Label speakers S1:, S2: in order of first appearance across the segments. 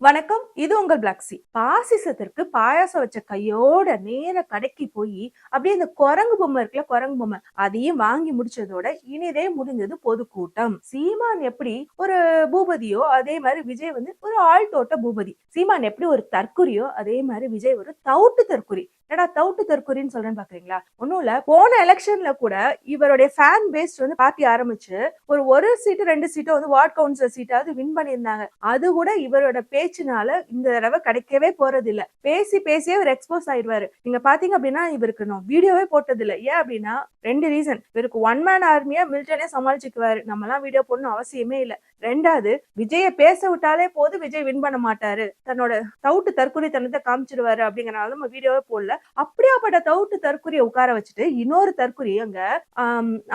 S1: வணக்கம். இது உங்கள் பிளாக்ஸி பாசிசத்திற்கு பாயாசம் வச்ச கையோட நேர கடைக்கு போய் அப்படியே இந்த குரங்கு பொம்மை இருக்குல்ல குரங்கு பொம்மை அதையும் வாங்கி முடிச்சதோட இனிதே முடிஞ்சது பொதுக்கூட்டம். சீமான் எப்படி ஒரு பூபதியோ அதே மாதிரி விஜய் வந்து ஒரு ஆழ்தோட்ட பூபதி. சீமான் எப்படி ஒரு தற்குறியோ அதே மாதிரி விஜய் ஒரு தவுட்டு தற்குறி. என்னடா தவுட்டு தற்குறின்னு சொல்றேன்னு பாக்குறீங்களா? ஒன்றும் இல்ல. போன எலெக்ஷன்ல கூட இவருடைய ஃபேன் பேஸ் வந்து பார்ட்டி ஆரம்பிச்சு ஒரு ஒரு சீட்டு ரெண்டு சீட்டோ வந்து வார்ட் கவுன்சிலர் சீட்டாவது வின் பண்ணியிருந்தாங்க. அது கூட இவரோட பேச்சுனால இந்த தடவை கிடைக்கவே போறது இல்ல பேசி பேசியே இவர் எக்ஸ்போஸ் ஆயிடுவாரு. நீங்க பாத்தீங்க அப்படின்னா இவருக்கு நான் வீடியோவே போட்டது இல்ல ஏன் அப்படின்னா ரெண்டு ரீசன் இவருக்கு ஒன் மேன் ஆர்மியா மிலிட்டரியே சமாளிச்சுக்குவாரு. நம்ம எல்லாம் வீடியோ போடணும் அவசியமே இல்ல. ரெண்டாவது விஜய பேச விட்டாலே போது விஜய் வின் பண்ண மாட்டாரு. தன்னோட தவுட்டு தற்கொலை தனத்தை காமிச்சிடுவாரு அப்படிங்கறனால நம்ம வீடியோவே போடல. அப்படியாப்பட்ட தவிட்டு தற்குறியை உட்கார வச்சுட்டு இன்னொரு தற்குறி அங்க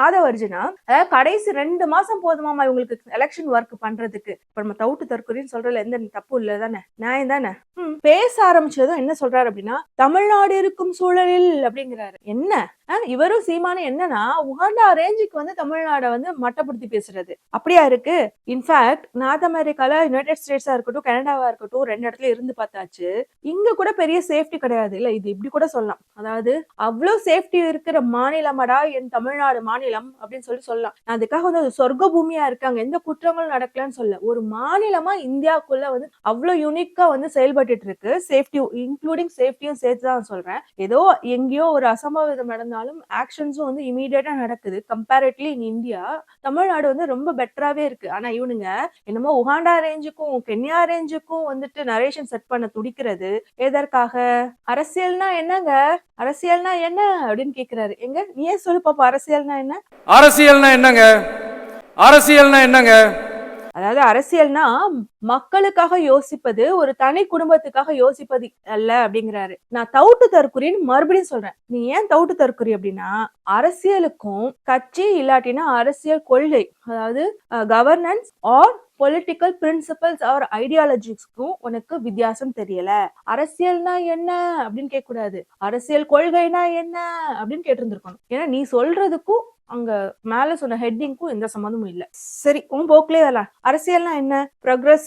S1: ஆதவர்ஜுனா கடைசி ரெண்டு மாசம் போதுமாமா இவங்களுக்கு எலெக்ஷன் ஒர்க் பண்றதுக்கு? இப்ப நம்ம தவிட்டு தற்குறின்னு சொல்றதுல எந்த தப்பு இல்ல தானே? நியாயம் தானே? பேச ஆரம்பிச்சதும் என்ன சொல்றாரு அப்படின்னா தமிழ்நாடு இருக்கும் சூழலில் அப்படிங்கிறாரு. என்ன? இவரும் சீமானம் என்னன்னா உகாண்டா ரேஞ்சுக்கு வந்து தமிழ்நாடை வந்து மட்டப்படுத்தி பேசுறது. அப்படியா இருக்கு? இன்ஃபேக்ட் நார்த் அமெரிக்கால யுனைடெட் ஸ்டேட்ஸா இருக்கட்டும் கனடாவா இருக்கட்டும் ரெண்டு இடத்துல இருந்து பார்த்தாச்சு. இங்க கூட பெரிய சேஃப்டி கிடையாது. இல்ல இது இப்படி கூட சொல்லலாம். அதாவது அவ்வளவு சேஃப்டி இருக்கிற மாநிலமடா என் தமிழ்நாடு மாநிலம் அப்படின்னு சொல்லி சொல்லலாம். நான் அதுக்காக வந்து சொர்க்க பூமியா இருக்காங்க எந்த குற்றங்களும் நடக்கலன்னு சொல்ல ஒரு மாநிலமா இந்தியாக்குள்ள வந்து அவ்வளவு யூனிக்கா வந்து செயல்பட்டு இருக்கு. சேஃப்டி இன்க்ளூடிங் சேஃப்டியும் சேர்த்து தான் சொல்றேன். ஏதோ எங்கேயோ ஒரு அசம்பாவிதம் நடந்தாலும் ஆக்ஷன்ஸும் வந்து இமீடியட்டா நடக்குது. கம்பேரிட்லி இன் இந்தியா தமிழ்நாடு வந்து ரொம்ப பெட்டராவே இருக்கு. ஆனா இவனுங்க என்னமோ உகாண்டா ரேஞ்சுக்கும் கென்யா ரேஞ்சுக்கும் வந்துட்டு நரேஷன் செட் பண்ண துடிக்கிறது. எதற்காக? அரசியல்னா என்னங்க? அரசியல்னா என்ன? அப்படின்னு கேக்குறாரு. எங்க? நீயே சொல்லு பாப்பா அரசியல்னா என்ன?
S2: அரசியல்னா என்னங்க? அரசியல்னா என்னங்க?
S1: அதாவது அரசியல்னா மக்களுக்காக யோசிப்பது ஒரு தனி குடும்பத்துக்காக யோசிப்பது அல்ல அப்படிங்கிறாரு. நான் தவுட்டு தற்குறின்னு மறுபடியும் சொல்றேன். நீ ஏன் தவுட்டு தற்குறி அப்படின்னா அரசியலுக்கும் கட்சி இல்லாட்டினா அரசியல் கொள்கை அதாவது governance or political principles or ஐடியாலஜிஸ்க்கும் உனக்கு வித்தியாசம் தெரியல. அரசியல்னா என்ன அப்படின்னு கேட்க கூடாது அரசியல் கொள்கைனா என்ன அப்படின்னு கேட்டிருந்திருக்கணும். ஏன்னா நீ சொல்றதுக்கும் அங்க மேல சொன்ன ஹெட்டிங்க்கும் எந்த சம்மந்தமும் இல்ல. சரி உன் போக்குலயே வரலாம் அரசியல்னா என்ன?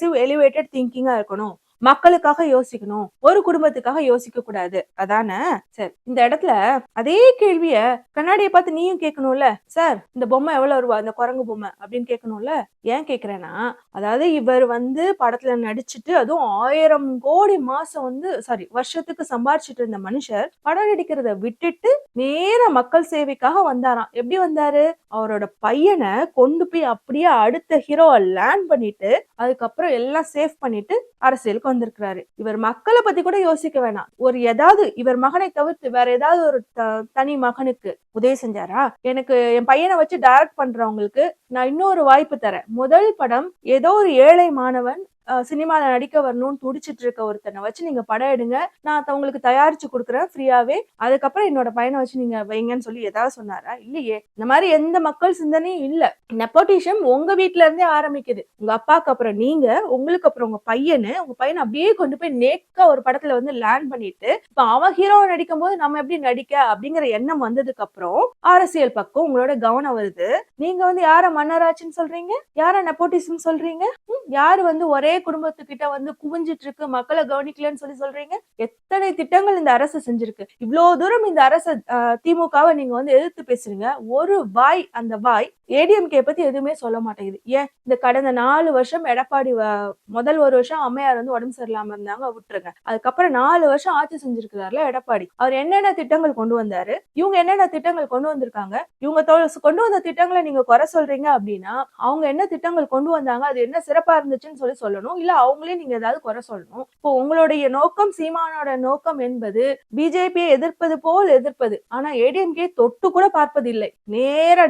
S1: பாசிட்டிவ் எலிவேட்டட் திங்கிங்கா இருக்கணும். மக்களுக்காக யோசிக்கணும். ஒரு குடும்பத்துக்காக யோசிக்க கூடாது. அதானே? சார் இந்த இடத்துல அதே கேள்விய கண்ணாடியை பார்த்து நீயும் கேட்கணும்ல? சார் இந்த பொம்மை எவ்வளவு ரூபா? இந்த குரங்கு பொம்மை அப்படின்னு கேட்கணும்ல? ஏன் கேக்குறேன்னா அதாவது இவர் வந்து படத்துல நடிச்சிட்டு அதுவும் ஆயிரம் கோடி மாசம் வந்து சாரி வருஷத்துக்கு சம்பாரிச்சிட்டு இருந்த மனுஷர் படம் நடிக்கிறத விட்டுட்டு நேர மக்கள் சேவைக்காக வந்தாராம். எப்படி வந்தாரு? அவரோட பையனை கொண்டு போய் அப்படியே அடுத்த ஹீரோவை லேண்ட் பண்ணிட்டு அதுக்கப்புறம் எல்லாம் சேவ் பண்ணிட்டு அரசியலுக்கு வந்திருக்கிறாரு. இவர் மக்களை பத்தி கூட யோசிக்க வேணாம். ஒரு ஏதாவது இவர் மகனை தவிர்த்து வேற ஏதாவது ஒரு த- தனி மகனுக்கு உதவி செஞ்சாரா? எனக்கு என் பையனை வச்சு டைரக்ட் பண்றவங்களுக்கு நான் இன்னொரு வாய்ப்பு தரேன். முதல் படம் ஏதோ ஒரு ஏழை மாணவன் சினிமாவில் சினிமால நடிக்க வரணும்னு துடிச்சிட்டு இருக்க ஒருத்தனை வச்சு நீங்க படம் எடுங்க. நான் அத உங்களுக்கு தயாரிச்சு கொடுக்குறேன் ஃப்ரீயாவே. அதுக்கப்புறம் என்னோட பையனை வச்சு நீங்க வைங்கன்னு சொல்லி ஏதாவது சொன்னாரா? இல்லையே. இந்த மாதிரி எந்த மக்கள் சிந்தனையும் இல்ல. நெப்போட்டிஷம் உங்க வீட்டுல இருந்தே ஆரம்பிக்குது. உங்க அப்பாக்கு அப்புறம் நீங்க உங்களுக்கு அப்புறம் உங்க பையனு உங்க பையனை அப்படியே கொண்டு போய் நேக்கா ஒரு படத்துல வந்து லேண்ட் பண்ணிட்டு இப்ப அவன் ஹீரோ நடிக்கும் போது நம்ம எப்படி நடிக்க அப்படிங்கிற எண்ணம் வந்ததுக்கு அப்புறம் அரசியல் பக்கம் உங்களோட கவனம் வருது. நீங்க வந்து யார மன்னராட்சின்னு சொல்றீங்க? யார நெப்போட்டிசம் சொல்றீங்க? யாரு வந்து ஒரே குடும்பத்துக்கிட்ட வந்து குவிஞ்சிட்டு இருக்கு மக்களை கவனிக்கலன்னு சொல்லி சொல்றீங்க. எத்தனை திட்டங்கள் இந்த அரசு செஞ்சிருக்கு? இவ்வளவு தூரம் இந்த அரசு திமுகவை நீங்க வந்து எதிர்த்து பேசுறீங்க. ஒரு வாய் அந்த வாய் ஏடிஎம்கே பத்தி எதுவுமே சொல்ல மாட்டேங்குது. ஏன்? இந்த கடந்த நாலு வருஷம் எடப்பாடி முதல் ஒரு வருஷம் அம்மையார் வந்து உடம்பு சரியில்லாம இருந்தாங்க விட்டுருங்க. அதுக்கப்புறம் நாலு வருஷம் ஆட்சி செஞ்சிருக்கிறாருல எடப்பாடி. அவர் என்னென்ன திட்டங்கள் கொண்டு வந்தாரு? இவங்க என்னென்ன திட்டங்கள் கொண்டு வந்திருக்காங்க? இவங்க கொண்டு வந்த திட்டங்களை நீங்க குறை சொல்றீங்க அப்படின்னா அவங்க என்ன திட்டங்கள் கொண்டு வந்தாங்க? அது என்ன சிறப்பா இருந்துச்சுன்னு சொல்லி சொல்லணும். இல்ல அவங்களே நீங்க ஏதாவது குறை சொல்லணும். இப்போ உங்களுடைய நோக்கம் சீமானோட நோக்கம் என்பது பிஜேபியை எதிர்ப்பது போல் எதிர்ப்பது. ஆனா ஏடிஎம்கே தொட்டு கூட பார்ப்பது இல்லை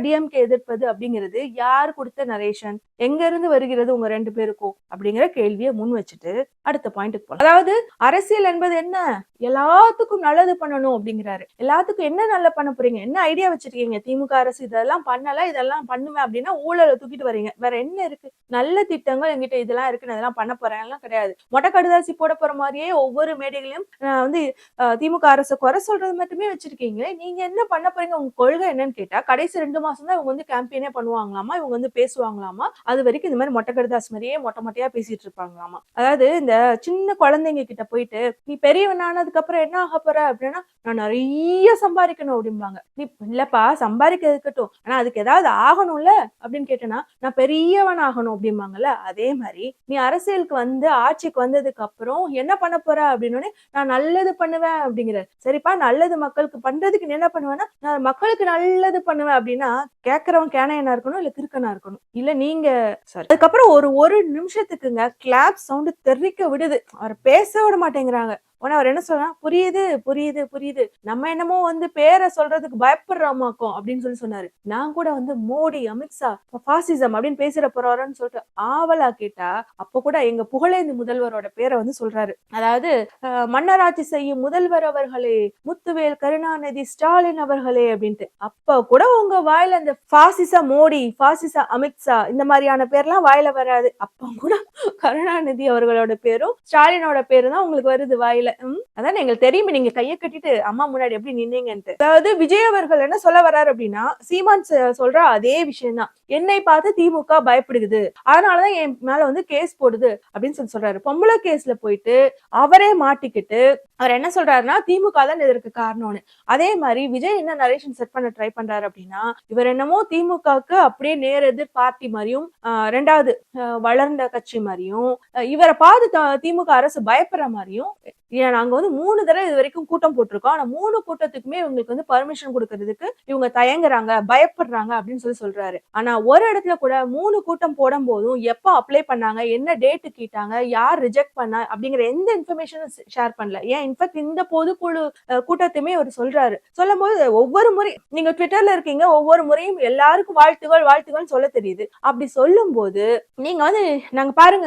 S1: டிஎம்கே எதிர்ப்பது அப்படிங்கிறது யார் கொடுத்த நரேஷன் எங்க இருந்து வருகிறது உங்க ரெண்டு பேருக்கும்? அப்படிங்கிற கேள்வியை முன் வச்சுட்டு அடுத்த பாயிண்ட்டுக்கு போலாம். அதாவது அரசியல் என்பது என்ன? எல்லாத்துக்கும் நல்லது பண்ணணும் அப்படிங்கிறாரு. எல்லாத்துக்கும் என்ன நல்ல பண்ண போறீங்க? என்ன ஐடியா வச்சிருக்கீங்க? திமுக அரசு இதெல்லாம் பண்ணல இதெல்லாம் பண்ணுவேன் அப்படின்னா ஊழலை தூக்கிட்டு வரீங்க. வேற என்ன இருக்கு? நல்ல திட்டங்கள் எங்கிட்ட இதெல்லாம் இருக்கு. நான் இதெல்லாம் பண்ண போறேன். எல்லாம் கிடையாது. மொட்டை கடுதாசி போட போற மாதிரியே ஒவ்வொரு மேடைகளையும் நான் வந்து திமுக அரசு குறை சொல்றது மட்டுமே வச்சிருக்கீங்களே நீங்க என்ன பண்ண போறீங்க? உங்க கொள்கை என்னன்னு கேட்டா கடைசி ரெண்டு மாசம் தான் இவங்க வந்து கேம்பெயினே பண்ணுவாங்களாமா? இவங்க வந்து பேசுவாங்களாமா? அது வரைக்கும் இந்த மாதிரி மொட்டை கடுதாஸ் மாதிரியே மொட்டை மொட்டையா பேசிட்டு இருப்பாங்களாமா? அதாவது இந்த சின்ன குழந்தைங்க கிட்ட போயிட்டு நீ பெரியவனான அதுக்கப்புறம் என்ன ஆக போற அப்படின்னா நான் நிறைய சம்பாதிக்கணும் அப்படிம்பாங்க. நீ இல்லப்பா சம்பாதிக்க இருக்கட்டும். ஆனா அதுக்கு ஏதாவது ஆகணும்ல அப்படின்னு கேட்டேன்னா நான் பெரியவன் ஆகணும் அப்படிம்பாங்கல்ல. அதே மாதிரி நீ அரசியலுக்கு வந்து ஆட்சிக்கு வந்ததுக்கு அப்புறம் என்ன பண்ண போற அப்படின்னு நான் நல்லது பண்ணுவேன் அப்படிங்கிற சரிப்பா நல்லது மக்களுக்கு பண்றதுக்கு நீ என்ன பண்ணுவேன்னா நான் மக்களுக்கு நல்லது பண்ணுவேன் அப்படின்னா கேக்குறவன் கேனையனா இருக்கணும் இல்ல கிறுக்கனா இருக்கணும். இல்ல நீங்க சாரி அதுக்கப்புறம் ஒரு ஒரு நிமிஷத்துக்குங்க கிளாப் சவுண்டு தெரிக்க விடுது. அவர் பேச விட மாட்டேங்கிறாங்க. உடனே அவர் என்ன சொல்றா புரியுது புரியுது புரியுது. நம்ம என்னமோ வந்து பேரை சொல்றதுக்கு பயப்படுறோமாக்கும் அப்படின்னு சொல்லி சொன்னாரு. நான் கூட வந்து மோடி அமித்ஷா பாசிசம் அப்படின்னு பேசுற போறாருன்னு சொல்லிட்டு ஆவலா கேட்டா அப்ப கூட எங்க புகழேந்தி முதல்வரோட பேரை வந்து சொல்றாரு. அதாவது மன்னராட்சி செய்யும் முதல்வர் அவர்களே முத்துவேல் கருணாநிதி ஸ்டாலின் அவர்களே அப்படின்ட்டு. அப்ப கூட உங்க வாயில அந்த பாசிச மோடி பாசிச அமித்ஷா இந்த மாதிரியான பேர்லாம் வாயில வராது. அப்ப கூட கருணாநிதி அவர்களோட பேரும் ஸ்டாலினோட பேரும் தான் உங்களுக்கு வருது வாயில. அதான் எங்களுக்கு தெரியுமே நீங்க கைய கட்டிட்டு அம்மா முன்னாடி எப்படி நின்னீங்கன்ட்டு. அதாவது விஜய் அவர்கள் என்ன சொல்ல வர்றாரு அப்படின்னா சீமான் சொல்ற அதே விஷயம் தான் என்னை பார்த்து திமுக பயப்படுது அதனாலதான் என் மேல வந்து கேஸ் போடுது அப்படின்னு சொல்லி சொல்றாரு. பொம்பளை கேஸ்ல போயிட்டு அவரே மாட்டிக்கிட்டு அவர் என்ன சொல்றாருன்னா திமுக தான் இதற்கு காரணம்னு. அதே மாதிரி விஜய் என்ன நரேஷன் செட் பண்ண ட்ரை பண்றாரு அப்படின்னா இவர் என்னமோ திமுகவுக்கு அப்படியே நேர் எதிர் பார்ட்டி மாதிரியும் ஆஹ் ரெண்டாவது வளர்ந்த கட்சி மாதிரியும் இவரை பார்த்து திமுக அரசு பயப்படுற மாதிரியும் ஏன் நாங்க வந்து மூணு தடவை இது வரைக்கும் கூட்டம் போட்டிருக்கோம். ஆனா மூணு கூட்டத்துக்குமே இவங்களுக்கு வந்து பர்மிஷன் கொடுக்கறதுக்கு இவங்க தயங்குறாங்க பயப்படுறாங்க அப்படின்னு சொல்லி சொல்றாரு. ஆனா ஒரு இடத்துல கூட மூணு கூட்டம் போடும் போதும் எப்ப அப்ளை பண்ணாங்க என்ன டேட்டு கேட்டாங்க யார் ரிஜெக்ட் பண்ணா அப்படிங்கிற எந்த இன்ஃபர்மேஷனும் ஷேர் பண்ணல. ஏன் இன்ஃபேக்ட் இந்த பொதுக்குழு கூட்டத்தையுமே அவர் சொல்றாரு. சொல்லும் போது ஒவ்வொரு முறை நீங்க ட்விட்டர்ல இருக்கீங்க ஒவ்வொரு முறையும் எல்லாருக்கும் வாழ்த்துகள் வாழ்த்துகள் சொல்ல தெரியுது. அப்படி சொல்லும் போது நீங்க வந்து நாங்க பாருங்க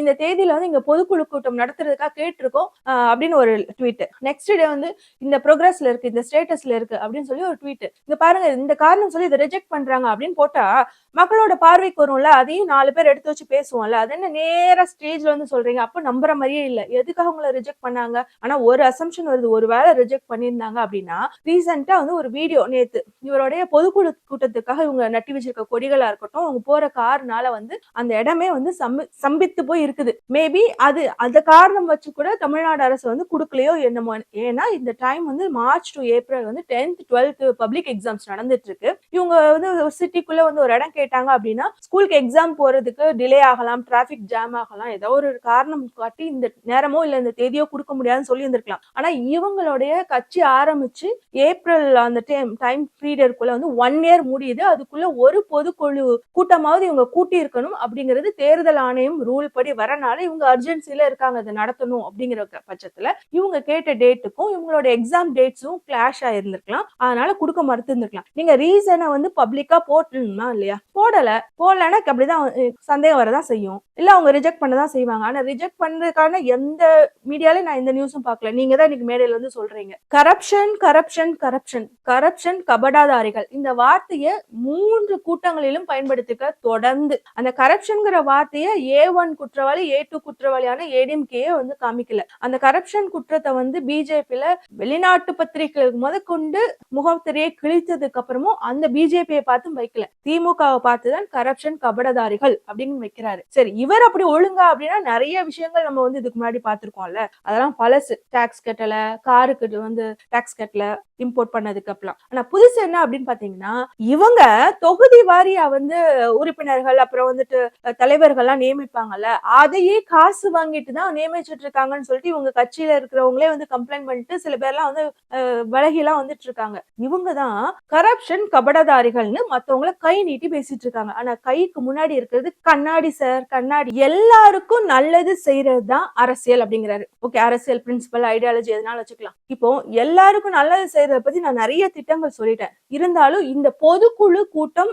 S1: இந்த தேதியில வந்து இங்க பொதுக்குழு கூட்டம் நடத்துறதுக்காக கேட்டிருக்கோம். அப்படின்னு ஒரு ட்வீட் நெக்ஸ்ட் டே வந்து இந்த ப்ரோக்ரஸ்ல இருக்கு இந்த ஸ்டேட்டஸ்ல இருக்கு அப்படின்னு சொல்லி ஒரு ட்வீட் இங்க பாருங்க இந்த காரணம் சொல்லி இதை ரிஜெக்ட் பண்றாங்க அப்படின்னு போட்டா மக்களோட பார்வைக்கு வரும்ல அதையும் நாலு பேர் எடுத்து வச்சு பேசுவோம்ல அது என்ன நேரா ஸ்டேஜ்ல வந்து சொல்றீங்க? அப்ப நம்புற மாதிரியே இல்ல. எதுக்காக உங்களை ரிஜெக்ட் பண்ணாங்க? ஆனா ஒரு அசம்ஷன் வருது ஒரு வேளை ரிஜெக்ட் பண்ணியிருந்தாங்க அப்படின்னா ரீசெண்டா வந்து ஒரு வீடியோ நேத்து இவருடைய பொதுக்குழு கூட்டத்துக்காக இவங்க நட்டி வச்சிருக்க கொடிகளா இருக்கட்டும் அவங்க போற கார்னால வந்து அந்த இடமே வந்து சம்பி சம்பித்து போய் இருக்குது. மேபி அது அந்த காரணம் வச்சு கூட தமிழ்நாடு அரசு வந்து கொடுக்கலையோ என்னமோ ஏன்னா இந்த டைம் வந்து மார்ச் டு ஏப்ரல் வந்து டென்த் டுவெல்த் பப்ளிக் எக்ஸாம்ஸ் நடந்துட்டு இருக்கு இவங்க வந்து ஒரு சிட்டிக்குள்ள வந்து ஒரு இடம் கேட்டாங்க அப்படின்னா ஸ்கூலுக்கு எக்ஸாம் போறதுக்கு டிலே ஆகலாம் டிராபிக் ஜாம் ஆகலாம் ஏதோ ஒரு காரணம் காட்டி இந்த நேரமோ இல்ல இந்த தேதியோ கொடுக்க முடியாதுன்னு சொல்லி இருந்திருக்கலாம் ஆனா இவங்களுடைய கட்சி ஆரம்பிச்சு ஏப்ரல் அந்த டைம் டைம் பீரியடுக்குள்ள வந்து ஒன் இயர் முடியுது. அதுக்குள்ள ஒரு பொதுக்குழு கூட்டமாவது இவங்க கூட்டி இருக்கணும் அப்படிங்கிறது தேர்தல் ஆணையம் ரூல் படி வரனால இவங்க அர்ஜென்சில இருக்காங்க. அதை நடத்தணும் அப்படிங்கிற பட்சத்துல இவங்க கேட்ட டேட்டுக்கும் இவங்களோட எக்ஸாம் டேட்ஸும் கிளாஷ் ஆயிருந்திருக்கலாம். அதனால கொடுக்க மறுத்து இருந்திருக்கலாம் நீங்க ரீசனை வந்து பப்ளிக்கா போட்டணுமா இல்லையா? போடல. போடலன்னா அப்படிதான் சந்தேகம் வரதான் செய்யும். இல்ல அவங்க ரிஜெக்ட் பண்ணதான் செய்வாங்க. ஆனா ரிஜெக்ட் பண்றதுக்கான எந்த மீடியாலயும் நான் இந்த நியூஸும் பார்க்கல. நீங்க தான் இன்னைக்கு மேடையில வந்து சொல்றீங்க. கரப்ஷன் கரப்ஷன் கரப்ஷன் கரப்ஷன் கபடாதாரிகள். இந்த வார்த்தையை மூன்று கூட்டங்களிலும் பயன்படுத்திக்க தொடர்ந்து. அந்த கரப்ஷன்ங்கிற வார்த்தையை ஏ ஒன் குற்றவாளி ஏ டூ குற்றவாளியான ஏடிஎம்கே வந்து காமிக்கல. அந்த கரப்ஷன் குற்றத்தை வந்து பிஜேபியில வெளிநாட்டு பத்திரிகைகளுக்கு முதற்கொண்டு முகத்திரையை கிழித்ததுக்கு அப்புறமும் அந்த பிஜேபியை பார்த்தும் வைக்கல. திமுகவை பார்த்துதான் கரப்ஷன் கபடதாரிகள் அப்படின்னு வைக்கிறாரு. சரி இவர் அப்படி ஒழுங்கா அப்படின்னா நிறைய விஷயங்கள் நம்ம வந்து இதுக்கு முன்னாடி பார்த்திருக்கோம்ல. அதெல்லாம் பழசு. டாக்ஸ் கட்டல காருக்கு வந்து டாக்ஸ் கட்டல இம்போர்ட் பண்ணதுக்கு அப்புறம். ஆனா புதுசு என்ன அப்படின்னு பாத்தீங்கன்னா இவங்க தொகுதி வாரியா வந்து உறுப்பினர்கள் அப்புறம் வந்துட்டு தலைவர்கள்லாம் நியமிப்பாங்கல்ல அதையே காசு வாங்கிட்டு தான் நியமிச்சிட்டு இருக்காங்கன்னு சொல்லிட்டு இவங்க கட்சியில இருக்கிறவங்களே வந்து கம்ப்ளைண்ட் பண்ணிட்டு சில பேர்லாம் வந்து அஹ், விலகிலாம் வந்துட்டு இருக்காங்க. இவங்க தான் கரப்ஷன் கபடதாரிகள்னு மத்தவங்கள கை நீட்டி பேசிட்டு இருக்காங்க. ஆனா கைக்கு முன்னாடி இருக்கிறது கண்ணாடி சார் கண்ணாடி. எல்லாருக்கும் நல்லது செய்யறது தான் அரசியல் அப்படிங்கிறாரு. ஓகே அரசியல் பிரின்சிபல் ஐடியாலஜி எதனால வச்சுக்கலாம். இப்போ எல்லாருக்கும் நல்லது செய்ய முன்னேறத பத்தி நான் நிறைய திட்டங்கள் சொல்லிட்டேன். இருந்தாலும் இந்த பொதுக்குழு கூட்டம்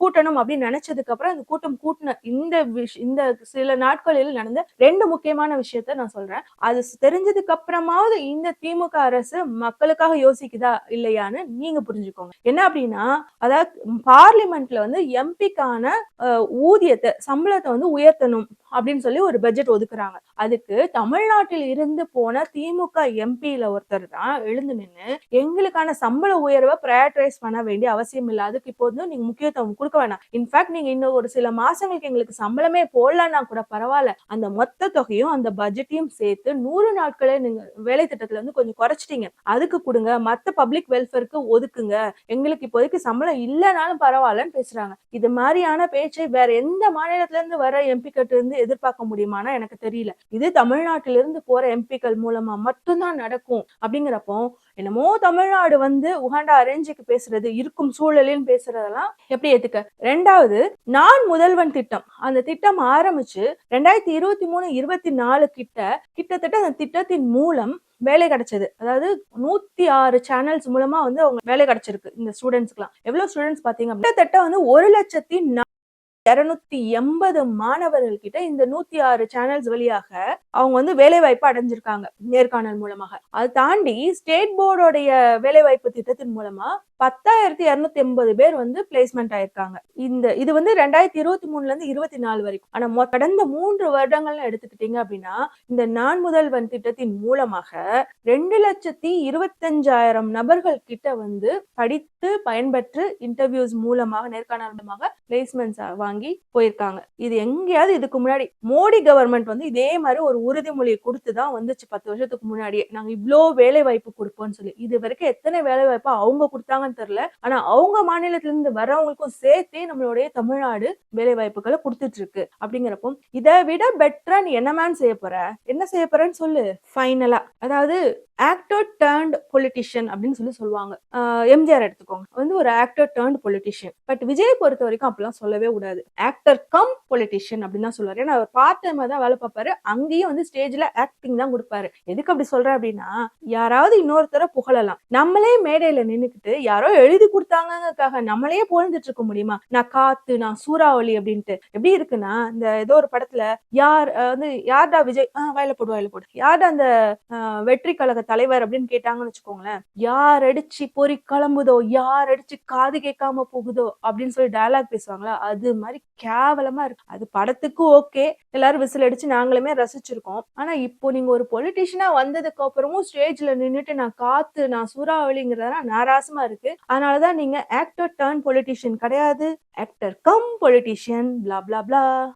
S1: கூட்டணும் அப்படின்னு நினைச்சதுக்கு அப்புறம் இந்த கூட்டம் கூட்டின இந்த விஷ் இந்த சில நாட்களில் நடந்த ரெண்டு முக்கியமான விஷயத்த நான் சொல்றேன். அது தெரிஞ்சதுக்கு அப்புறமாவது இந்த திமுக அரசு மக்களுக்காக யோசிக்குதா இல்லையான்னு நீங்க புரிஞ்சுக்கோங்க. என்ன அப்படின்னா அதாவது பார்லிமெண்ட்ல வந்து எம்பிக்கான ஊதியத்தை சம்பளத்தை வந்து உயர்த்தணும். அப்படின்னு சொல்லி ஒரு பட்ஜெட் ஒதுக்குறாங்க. அதுக்கு தமிழ்நாட்டில் இருந்து போன திமுக எம்பியில ஒருத்தர் தான் எழுந்து நின்று எங்களுக்கான சம்பள உயர்வை ப்ரையாரிட்டைஸ் பண்ண வேண்டிய அவசியம் இல்லை. அதுக்கு இப்போ வந்து நீங்க முக்கியத்துவம் கொடுக்க வேணாம். இன்ஃபேக்ட் நீங்க இன்னும் ஒரு சில மாசங்களுக்கு எங்களுக்கு சம்பளமே போடலன்னா கூட பரவாயில்ல. அந்த மொத்த தொகையும் அந்த பட்ஜெட்டையும் சேர்த்து நூறு நாட்களே நீங்க வேலை திட்டத்துல வந்து கொஞ்சம் குறைச்சிட்டீங்க. அதுக்கு கொடுங்க. மத்த பப்ளிக் வெல்ஃபேருக்கு ஒதுக்குங்க. எங்களுக்கு இப்போதைக்கு சம்பளம் இல்லைனாலும் பரவாயில்லன்னு பேசுறாங்க. இது மாதிரியான பேச்சை வேற எந்த மாநிலத்துல இருந்து வர எம்பி கிட்ட இருந்து எதிர்பார்க்க முடியுமானா எனக்கு தெரியல. இது தமிழ்நாட்டிலிருந்து போற எம்பிக்கள் மூலமா மட்டும்தான் நடக்கும். அப்படிங்கிறப்போ என்னமோ தமிழ்நாடு வந்து உகாண்டா அரேஞ்சுக்கு பேசுறது இருக்கும் சூழலில் பேசுறதெல்லாம் எப்படி ஏத்துக்க? ரெண்டாவது நான் முதல்வன் திட்டம். அந்த திட்டம் ஆரம்பிச்சு ரெண்டாயிரத்தி இருபத்தி மூணு இருபத்தி நாலு கிட்ட கிட்டத்தட்ட அந்த திட்டத்தின் மூலம் வேலை கிடைச்சது. அதாவது நூத்தி ஆறு சேனல்ஸ் மூலமா வந்து அவங்க வேலை கிடைச்சிருக்கு இந்த ஸ்டூடெண்ட்ஸ்க்குலாம் எவ்வளவு ஸ்டூடெண்ட்ஸ் பாத்தீங்க கிட்டத்தட்ட வந்து ஒரு லட்சத்தி இருநூத்தி எண்பது மாணவர்கள் கிட்ட இந்த நூத்தி ஆறு சேனல்ஸ் வழியாக அவங்க வந்து வேலை வாய்ப்பு அடைஞ்சிருக்காங்க நேர்காணல் மூலமாக. அதை தாண்டி ஸ்டேட் போர்டோடைய வேலை வாய்ப்பு திட்டத்தின் மூலமா பத்தாயிரத்தி இருநூத்தி எண்பது பேர் வந்து பிளேஸ்மெண்ட் ஆயிருக்காங்க. இந்த இது வந்து ரெண்டாயிரத்தி இருபத்தி மூணுல இருந்து இருபத்தி நாலு வரைக்கும். ஆனா மொ- கடந்த மூன்று வருடங்கள்ல எடுத்துக்கிட்டீங்க அப்படின்னா இந்த நான் முதல்வன் திட்டத்தின் மூலமாக ரெண்டு லட்சத்தி இருபத்தஞ்சாயிரம் நபர்கள் கிட்ட வந்து படித்து பயன்பெற்று இன்டர்வியூஸ் மூலமாக நேர்காணல் மூலமாக பிளேஸ்மெண்ட்ஸ் வாங்கி போயிருக்காங்க. இது எங்கேயாவது இதுக்கு முன்னாடி மோடி கவர்மெண்ட் வந்து இதே மாதிரி ஒரு உறுதிமொழியை கொடுத்து தான் வந்துச்சு பத்து வருஷத்துக்கு முன்னாடியே. நாங்க இவ்வளோ வேலை வாய்ப்பு கொடுப்போம்னு சொல்லி. இது வரைக்கும் எத்தனை வேலை வாய்ப்பு அவங்க கொடுத்தாங்கன்னு தெரியல. ஆனா அவங்க மாநிலத்துல இருந்து வரவங்களுக்கும் சேர்த்தே நம்மளுடைய தமிழ்நாடு வேலை வாய்ப்புகளை கொடுத்துட்டு இருக்கு அப்படிங்கிறப்போ இதை விட பெட்டரா நீ என்ன மேன் செய்ய போற? என்ன செய்ய போறேன்னு சொல்லு. ஃபைனலா அதாவது ஆக்டர் டேர்ன்ட் பொலிட்டிஷியன் அப்படின்னு சொல்லி சொல்லுவாங்க. எம்ஜிஆர் எடுத்துக்கோங்க. வந்து ஒரு actor turned politician but Vijay பொறுத்த வரைக்கும் அப்படிலாம் சொல்லவே கூடாது. ஆக்டர் கம் பொலிட்டிஷியன் அப்படின்னு தான் சொல்லுவாரு. ஏன்னா அவர் பார்ட் டைமா தான் வேலை பார்ப்பாரு. அங்கேயும் வந்து ஸ்டேஜ்ல ஆக்டிங் தான் கொடுப்பாரு. எதுக்கு அப்படி சொல்றேன் அப்படின்னா யாராவது இன்னொருத்தரை புகழலாம். நம்மளே மேடையில நின்னுக்கிட்டு யாரோ எழுதி கொடுத்தாங்கக்காக நம்மளே புகழ்ந்துட்டு இருக்க முடியுமா? நான் காத்து நான் சூறாவளி அப்படின்ட்டு. எப்படி இருக்குன்னா இந்த ஏதோ ஒரு படத்துல யார் வந்து யார்டா விஜய் ஆஹ் வயல போடு வயல போடு. யார்டா அந்த வெற்றி கழக தலைவர் அப்படின்னு கேட்டாங்கன்னு வச்சுக்கோங்களேன். யார் அடிச்சு பொறி கிளம்புதோ யார் அடிச்சு காது கேட்காம போகுதோ அப்படின்னு சொல்லி டயலாக் பேசுவாங்களா? அது மாதிரி கேவலமா இருக்கு. அது படத்துக்கு ஓகே எல்லாரும் விசில் அடிச்சு நாங்களுமே ரசிச்சிருக்கோம். ஆனா இப்போ நீங்க ஒரு பொலிட்டிஷியனா வந்ததுக்கு அப்புறமும் ஸ்டேஜ்ல நின்றுட்டு நான் காத்து நான் சூறாவளிங்கிறதெல்லாம் நாராசமா இருக்கு. அதனாலதான் நீங்க ஆக்டர் டர்ன் பொலிட்டிஷியன் கிடையாது. Actor cum politician blah blah blah